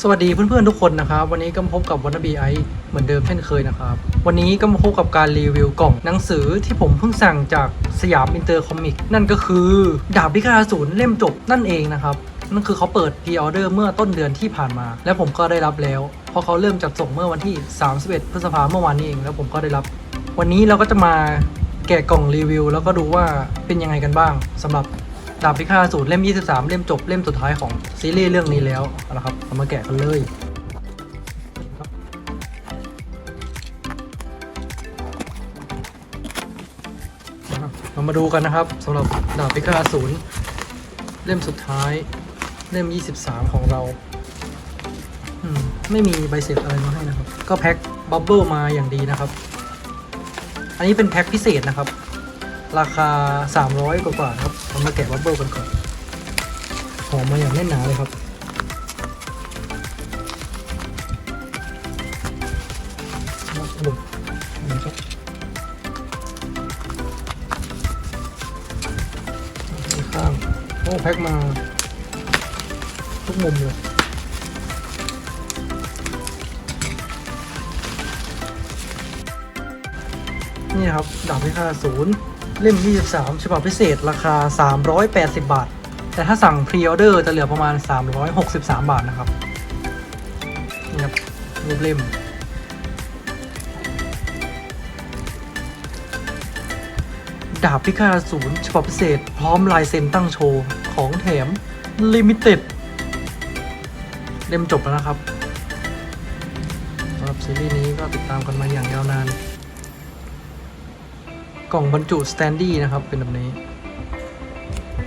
สวัสดีเพื่อนๆทุกคนนะครับ วันนี้ก็มาพบกับวันบีไอเหมือนเดิมเช่นเคยนะครับ วันนี้ก็มาพบกับการรีวิวกล่องหนังสือที่ผมเพิ่งสั่งจากสยามอินเตอร์คอมิกนั่นก็คือ ดาบพิฆาตอสูรเล่มจบนั่นเองนะครับ นั่นคือเขาเปิดพ r ออเดอร์เมื่อต้นเดือนที่ผ่านมา และผมก็ได้รับแล้ว เพราะเขาเริ่มจัดส่งเมื่อวันที่ 31 พฤษภาเมื่อวานนี้เอง แล้วผมก็ได้รับ วันนี้เราก็จะมา กะกล่องรีวิว แล้วก็ดูว่าเป็นยังไงกันบ้างสำหรับดาบพิฆาตสูตรเล่ม 23 เล่มจบเล่มสุดท้ายของซีรีส์เรื่องนี้แล้วเอาละครับเรามาแกะกันเลยเรามาดูกันนะครับสำหรับดาบพิฆาตอสูรเล่มสุดท้าย เล่ม 23 ของเราไม่มีใบเสร็จอะไรมาให้นะครับ ก็แพ็คบับเบิลมาอย่างดีนะครับ อันนี้เป็นแพ็คพิเศษนะครับ ราคา 300 กว่าๆครับเรามาแกะบับเบิลกันก่อนหอมมาอย่างแน่นหนาเลยครับมาสรุปนะครับข้างโอ้แพ็คมา ทุกมุมเลย นี่ครับดาบพิฆาตอสูรเล่ม 23 ฉบับพิเศษราคา 380 บาท แต่ถ้าสั่งพรีออเดอร์จะเหลือประมาณ 363 บาทนะครับนี่ครับรูปเล่มดาบพิฆาตอสูรฉบับพิเศษ พร้อมลายเซ็นตั้งโชว์ ของแถมลิมิเต็ดเล่มจบแล้วนะครับสำหรับซีรีส์นี้ก็ติดตามกันมาอย่างยาวนาน กล่องบรรจุสแตนดี้นะครับเป็นแบบนี้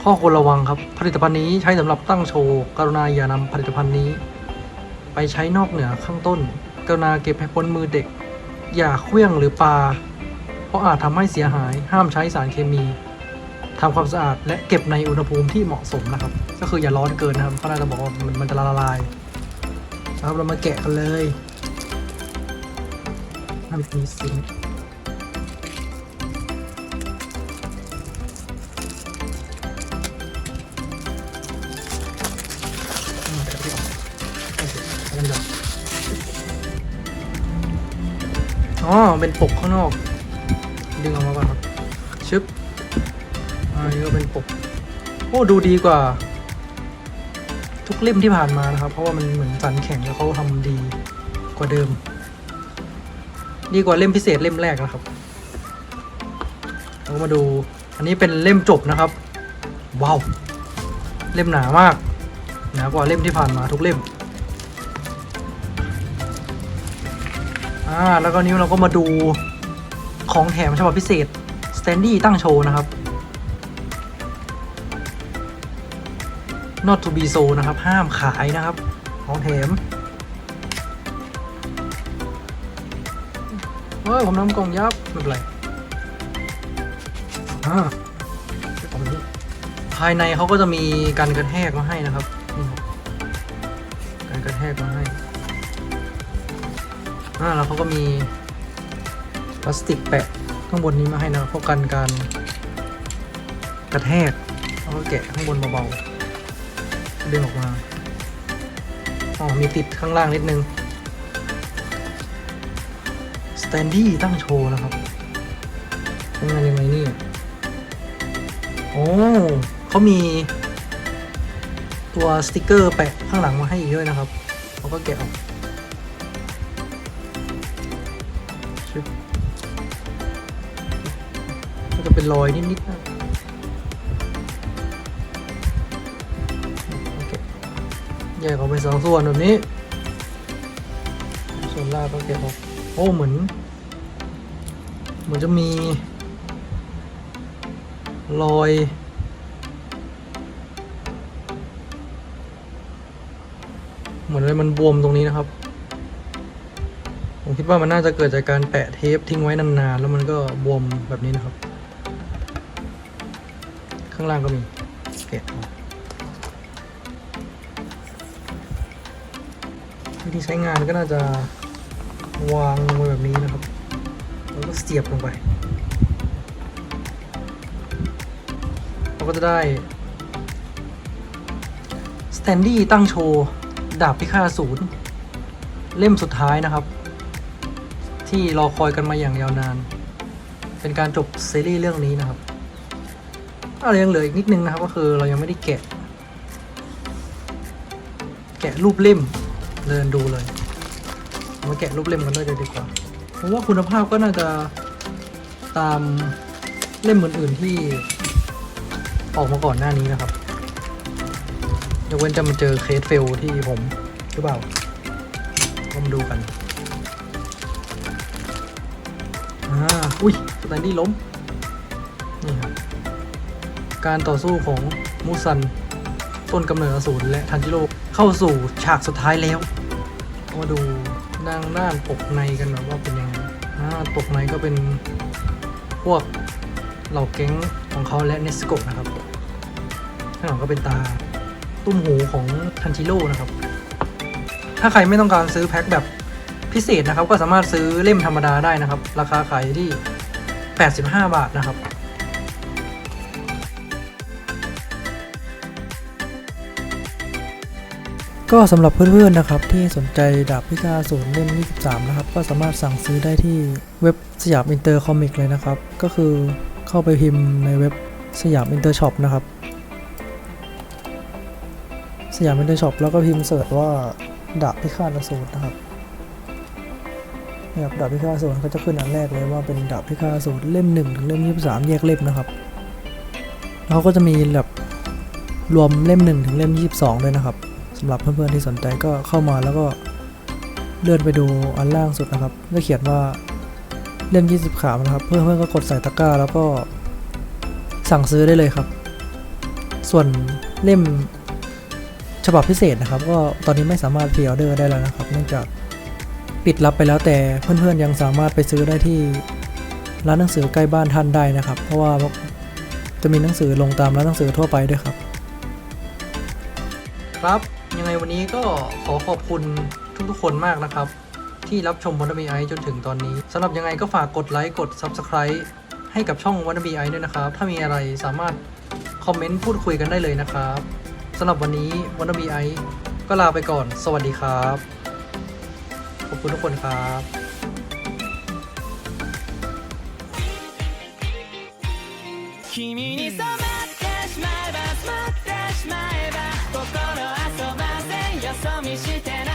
ข้อควรระวังครับ ผลิตภัณฑ์นี้ใช้สำหรับตั้งโชว์กรุณาอย่านำผลิตภัณฑ์นี้ ไปใช้นอกเหนือข้างต้น กรุณาเก็บให้พ้นมือเด็ก อย่าเคลื่องหรือปา เพราะอาจทำให้เสียหายห้ามใช้สารเคมีทำความสะอาดและเก็บในอุณหภูมิที่เหมาะสมนะครับ ก็คืออย่าร้อนเกินนะครับเขาะน่าจะบอกว่ามันจะละลายนะครับเรามาแกะกันเลยน่ามีซิง เป็นปกข้างนอก ดึงออกมาก่อนครับชึบอ่านี่ก็เป็นปก โอ้ดูดีกว่า ทุกเล่มที่ผ่านมานะครับ เพราะว่ามันเหมือนสันแข็งแล้วเขาทำดีกว่าเดิม ดีกว่าเล่มพิเศษเล่มแรกนะครับเรามาดู อันนี้เป็นเล่มจบนะครับ ว้าว เล่มหนามาก หนากว่าเล่มที่ผ่านมาทุกเล่ม แล้วก็นิ้วเราก็มาดูของแถมฉบับพิเศษสแตนดี้ตั้งโชว์นะครับ not to be so นะครับ ห้ามขายนะครับ ของแถมเฮ้ยผมทำกล่องยับ ไม่เป็นไรอ่าภายในเขาก็จะมีการกระแทกมาให้นะครับ การกระแทกมาให้ อ่าแล้วเขาก็มีพลาสติกแปะข้างบนนี้มาให้นะเพราะกันการกระแทกแล้วก็แกะข้างบนเบาๆดึงออกมาอ๋อมีติดข้างล่างนิดนึงสแตนดี้ตั้งโชว์นะครับทำงานยังไงนี่โอ้เขามี ตัวสติกเกอร์แปะข้างหลังมาให้อีกด้วยนะครับเขาก็แกะออก ก็จะเป็นรอยนิดๆนะโอเคแยกออกเป็นสองส่วนแบบนี้ ส่วนล่างก็แกะออก โอ้เหมือน เหมือนจะมี รอยเหมือนอะไรมันบวมตรงนี้นะครับ ผมคิดว่ามันน่าจะเกิดจากการแปะเทปทิ้งไว้นานๆ แล้วมันก็บวมแบบนี้นะครับ ข้างล่างก็มีแกะวิธีใช้งานก็น่าจะวางลงไปแบบนี้นะครับ แล้วก็เสียบลงไปปก็จะได้สแตนดี้ตั้งโชว์ ดาบพิฆาตศูนย์เล่มสุดท้ายนะครับ ที่รอคอยกันมาอย่างยาวนาน เป็นการจบซีรีส์เรื่องนี้นะครับ อะไรยังเหลืออีกนิดนึงนะครับ ก็คือเรายังไม่ได้แกะ แกะรูปเล่มเดินดูเลยมาแกะรูปเล่มกันด้วยเลยดีกว่าผมว่าคุณภาพก็น่าจะตามเล่มอื่นๆที่ออกมาก่อนหน้านี้นะครับยกเว้นจะมาเจอเคสเฟลที่ผมหรือเปล่าก็มาดูกันอ่าอุ้ยสแตนดี้ล้ม การต่อสู้ของมูซัน ต้นกำเนิดอสูรและทันจิโร่เข้าสู่ฉากสุดท้ายแล้วมาดูด้านด้านปกในกันหน่อยว่าเป็นยังไงปกในก็เป็นพวกเหล่าแก๊งของเขาและเนสโกะนะครับข้างหลังก็เป็นตาตุ้มหูของทันจิโร่นะครับ ถ้าใครไม่ต้องการซื้อแพ็คแบบพิเศษนะครับ ก็สามารถซื้อเล่มธรรมดาได้นะครับ ราคาขายที่ 85 บาทนะครับ ก็สำหรับเพื่อนๆนะครับที่สนใจดาบพิฆาตศูนย์เล่ม 23 นะครับ ก็สามารถสั่งซื้อได้ที่เว็บสยามอินเตอร์คอมิกเลยนะครับ ก็คือเข้าไปพิมพ์ในเว็บสยามอินเตอร์ช็อปนะครับ สยามอินเตอร์ช็อปแล้วก็พิมพ์เสิร์ชว่าดาบพิฆาตอสูนะครับนี่ยครับดาบพิฆาตอสูรก็จะขึ้นอันแรกเลยว่าเป็นดาบพิฆาตอสูรเล่ม 1 ถึงเล่ม 23 แยกเล่มนะครับแล้วก็จะมีแบบรวมเล่ม 1 ถึงเล่ม 22 ด้วยนะครับ สำหรับเพื่อนๆที่สนใจก็เข้ามาแล้วก็เลื่อนไปดูอันล่างสุดนะครับก็เขียนว่าเล่ม 20 ขามนะครับ เพื่อนๆก็กดใส่ตะกร้า แล้วก็สั่งซื้อได้เลยครับ ส่วนเล่มฉบับพิเศษนะครับ ก็ตอนนี้ไม่สามารถพรีออเดอร์ได้แล้วนะครับ เนื่องจากปิดรับไปแล้วแต่เพื่อนๆยังสามารถไปซื้อได้ที่ร้านหนังสือใกล้บ้านท่านได้นะครับ เพราะว่าจะมีหนังสือลงตามร้านหนังสือทั่วไปด้วยครับ ครับ ยังไงวันนี้ก็ขอขอบคุณทุกๆคนมากนะครับ ที่รับชมวันบีไอจนถึงตอนนี้สำหรับยังไงก็ฝากกดไลค์กด Subscribe ให้กับช่องวันบีไอด้วยนะครับ ถ้ามีอะไรสามารถคอมเมนต์พูดคุยกันได้เลยนะครับสำหรับวันนี้วันบีไอก็ลาไปก่อน สวัสดีครับ ขอบคุณทุกคนครับ 君に染まってしまえば染まってしまえば心遊ば さみしてない